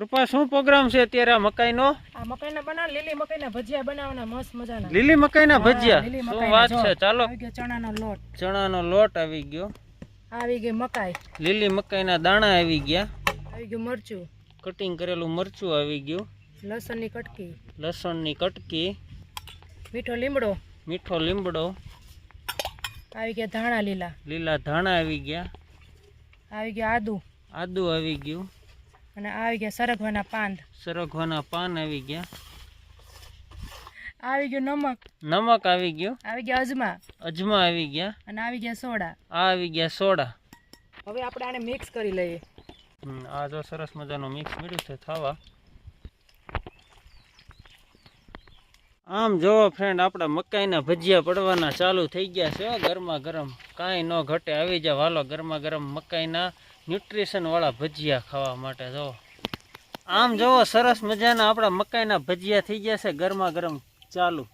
કૃપા શું પ્રોગ્રામ છે અત્યારે આ મકાઈનો? આ મકાઈના બનાવ લીલી મકાઈના ભજીયા બનાવવાના મસ્ત મજાના. લીલી મકાઈના ભજીયા? શું વાત છે? ચાલો. આવી ગયો ચણાનો લોટ. ચણાનો લોટ આવી ગયો. આવી ગઈ મકાઈ. લીલી મકાઈના દાણા આવી ગયા. આવી ગયું મરચું. કટિંગ કરેલું મરચું આવી ગયું. લસણની કટકી. લસણની કટકી. મીઠો લીમડો. મીઠો લીમડો. આવી ગયા ધાણા લીલા. લીલા ધાણા આવી ગયા. આવી ગયા આદુ. આદુ આવી ગયું. અને આવી ગયા સરગવાના પાન સરગવાના પાન આવી ગયા. આવી ગયું નમક. નમક આવી ગયું. આવી ગયા અજમા. અજમા આવી ગયા. અને આવી ગયા સોડા. આ આવી ગયા સોડા. હવે આપણે આને મિક્સ કરી લઈએ. આ જો સરસ મજાનું મિક્સ મળ્યું છે ખાવા આમ જોવો ફ્રેન્ડ આપણા મકાઈના ભજીયા પડવાના ચાલુ થઈ ગયા છે ગરમા ગરમ કાંઈ ન ઘટે, આવી જાવ હાલો ગરમા ગરમ મકાઈના ન્યુટ્રિશનવાળા ભજીયા ખાવા માટે, જો. આમ જોવો, સરસ મજાના આપણા મકાઈના ભજીયા થઈ ગયા છે ગરમા ગરમ ચાલુ.